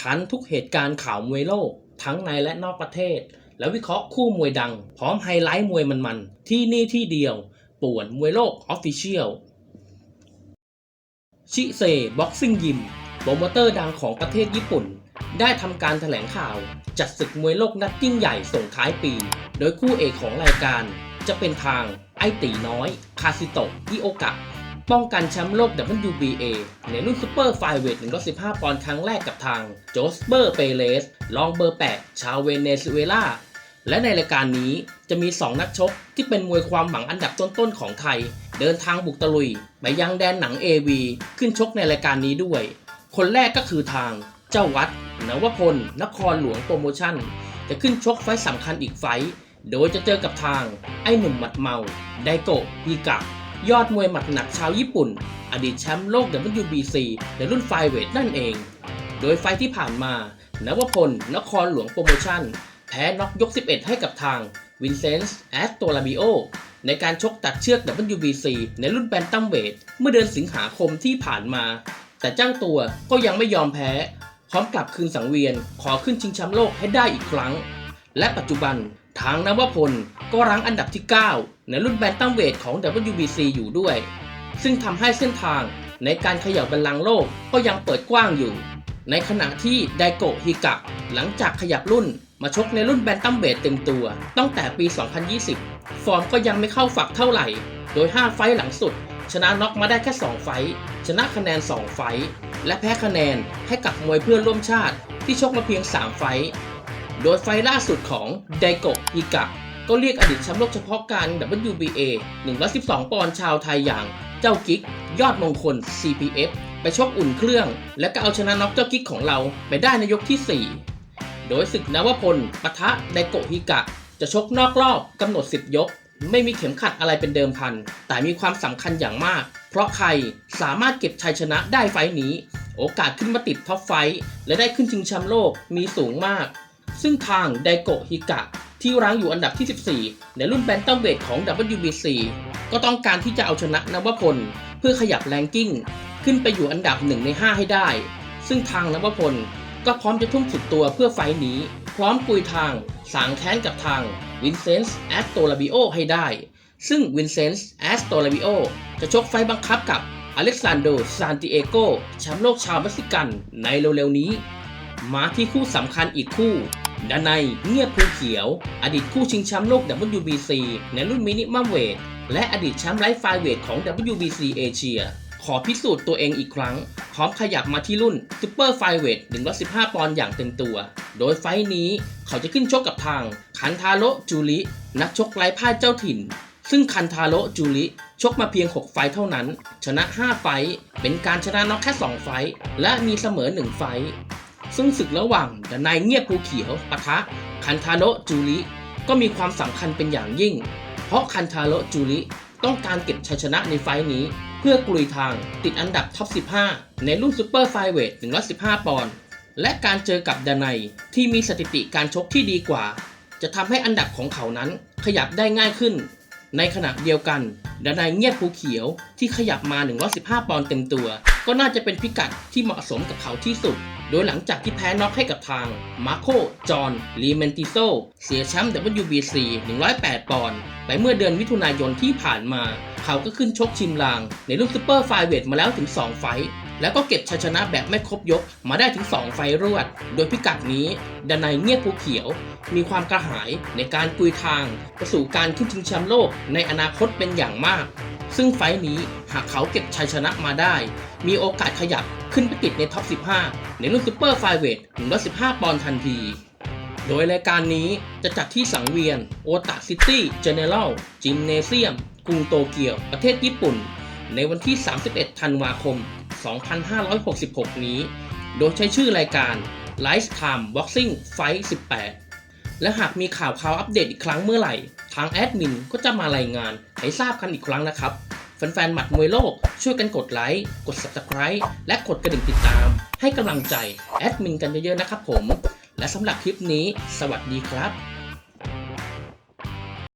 ทันทุกเหตุการณ์ข่าวมวยโลก ทั้งในและนอกประเทศ และวิเคราะห์คู่มวยดัง พร้อมไฮไลท์มวยมันๆ ที่นี่ที่เดียว ป่วนมวยโลกออฟฟิเชียลชิเซบ็อกซิ่งยิมโปรโมเตอร์ดังของประเทศญี่ปุ่น ได้ทำการแถลงข่าว จัดศึกมวยโลกนัดยิ่งใหญ่ส่งท้ายปี โดยคู่เอกของรายการ จะเป็นทางไอตีน้อย คาซิโตะฮิโอกะ ป้องกันแชมป์โลก WBA ในรุ่นซูเปอร์ไฟเวท115 ปอนด์ครั้งแรกกับทางโจสเบอร์เปเลสรองเบอร์ 8 ชาวเวเนซุเอลาและในรายการนี้จะมี 2 นักชกที่เป็นมวยความหวังอันดับต้นๆของไทย เดินทางบุกตะลุย ไปยังแดนหนัง AV ขึ้นชกในรายการนี้ด้วย คนแรกก็คือทางเจ้าวัดนวพล นครหลวงโปรโมชั่น จะขึ้นชกไฟต์สำคัญอีกไฟ โดยจะเจอกับทางไอ้หนุ่มหมัดเมา ไดโกะฮิกะ ยอดมวยหมัดหนักชาวญี่ปุ่น อดีตแชมป์โลก WBC ในรุ่นไฟเวทนั่นเอง โดยไฟที่ผ่านมา นวพล นครหลวงโปรโมชั่น แพ้น็อกยก 11 ให้กับทางวินเซนส์แอสโตลาบิโอในการชกตัดเชือก WBC ในรุ่นแบนตัมเวทเมื่อเดือนสิงหาคมที่ผ่านมา แต่เจ้าตัวก็ยังไม่ยอมแพ้ พร้อมกลับคืนสังเวียนขอขึ้นชิงแชมป์โลกให้ได้อีกครั้ง และปัจจุบัน ทางนวพลก็รั้งอันดับที่ 9 ในรุ่นแบนตัมเวทของ WBC อยู่ด้วย ซึ่งทำให้เส้นทางในการเขย่าบัลลังก์โลกก็ยังเปิดกว้างอยู่ ในขณะที่ไดโกะฮิกะ หลังจากขยับรุ่นมาชกในรุ่นแบนตัมเวทเต็มตัว ตั้งแต่ปี 2020 ฟอร์มก็ยังไม่เข้าฝักเท่าไหร่ โดย 5 ไฟต์หลังสุด ชนะน็อกมาได้แค่ 2 ไฟต์ชนะคะแนน 2 ไฟต์และแพ้คะแนนให้กับมวยเพื่อนร่วมชาติที่ชกมาเพียง 3 ไฟต์ โดยไฟล่าสุดของไดโกะฮิกะ ก็เรียกอดีตแชมป์โลกเฉพาะการ WBA 112 ปอนด์ชาวไทยอย่างเจ้ากิ๊ก ยอดมงคล CPF ไปชกอุ่นเครื่อง และก็เอาชนะน็อกเจ้ากิ๊กของเราไปได้ในยกที่ 4 โดยศึกนวพลปะทะไดโกะฮิกะ จะชกนอกรอบกำหนด 10 ยก ไม่มีเข็มขัดอะไรเป็นเดิมพัน แต่มีความสำคัญอย่างมาก เพราะใครสามารถเก็บชัยชนะได้ไฟนี้ โอกาสขึ้นมาติดท็อปไฟและได้ขึ้นชิงแชมป์โลกมีสูงมาก ซึ่งทางไดโกะฮิกะที่รั้งอยู่อันดับที่ 14 ในรุ่นแบนตัมเวทของ WBC ก็ต้องการที่จะเอาชนะนวพล เพื่อขยับแรงกิ้ง ขึ้นไปอยู่อันดับ 1 ใน 5 ให้ได้ ซึ่งทางนวพลก็พร้อมจะทุ่มสุดตัวเพื่อไฟท์นี้ พร้อมกุยทาง สางแค้นกับทางวินเซนส์แอสโตลาบิโอให้ได้ ซึ่งวินเซนส์แอสโตลาบิโอจะชกไฟบังคับกับอเล็กซานโดซานติเอโกแชมป์โลกชาวเม็กซิกันในเร็วๆนี้ มาที่คู่สำคัญอีกคู่ ดานายเงียบภูเขียว อดีตคู่ชิงแชมป์โลก WBC ในรุ่นมินิมัมเวท และอดีตแชมป์ไลฟ์ไฟเวทของ WBC เอเชีย ขอพิสูจน์ตัวเองอีกครั้ง พร้อมขยับมาที่รุ่นซูเปอร์ไฟเวท 115 ปอนด์อย่างเต็มตัว โดยไฟนี้เขาจะขึ้นชกกับทางคันทาโรจูริ นักชกไร้พ่ายเจ้าถิ่น ซึ่งคันทาโรจูริชกมาเพียง 6 ไฟเท่านั้น ชนะ 5 ไฟ เป็นการชนะน็อกแค่ 2 ไฟ และมีเสมอ 1 ไฟ ซึ่งศึกระหว่างดนายเงียบภูเขียวปะทะคันทาโรจูริก็มีความสำคัญเป็นอย่างยิ่ง เพราะคันทาโรจูริต้องการเก็บชัยชนะในไฟล์นี้ เพื่อกลุยทางติดอันดับท็อป 15 ในรุ่นซูเปอร์ไฟเวท 115 ปอนด์และการเจอกับดานายที่มีสถิติการชกที่ดีกว่า จะทำให้อันดับของเขานั้นขยับได้ง่ายขึ้น ในขณะเดียวกันดานายเงียบภูเขียวที่ขยับมา 115 ปอนด์เต็มตัว ก็น่าจะเป็นพิกัดที่เหมาะสมกับเขาที่สุด โดยหลังจากที่แพ้น็อกให้กับทางมาโคจอห์นลีเมนติโซเสียแชมป์ WBC 108 ปอนด์ไปเมื่อเดือนมิถุนายนที่ผ่านมา เขาก็ขึ้นชกชิมลาง ในรุ่นซูเปอร์ไฟเวทมาแล้วถึง 2 ไฟแล้วก็เก็บชัยชนะแบบไม่ครบยกมาได้ถึง 2 ไฟรวด โดยพิกัดนี้ดานายเงียบภูเขียว มีความกระหายในการกุยทางไปสู่การขึ้นชิงแชมป์โลกในอนาคตเป็นอย่างมาก ซึ่งไฟนี้หากเขาเก็บชัยชนะมาได้ มีโอกาสขยับขึ้นไปติดในท็อป 15 ในรุ่นซูเปอร์ไฟเวท115 ปอนด์ทันที โดยรายการนี้จะจัดที่สังเวียนโอตาซิตี้เจเนอเรลจิมเนเซียม กรุงโตเกียว ประเทศญี่ปุ่น ในวันที่ 31 ธันวาคม 2566 นี้ โดยใช้ชื่อรายการ Lifetime Boxing Fight 18 และหากมีข่าวข่าวอัปเดตอีกครั้งเมื่อไหร่ ทางแอดมินก็จะมารายงานให้ทราบกันอีกครั้งนะครับ แฟนๆหมัดมวยโลก ช่วยกันกดไลค์ กด Subscribe และกดกระดิ่งติดตาม ให้กำลังใจแอดมินกันเยอะๆนะครับผม และสำหรับคลิปนี้ สวัสดีครับ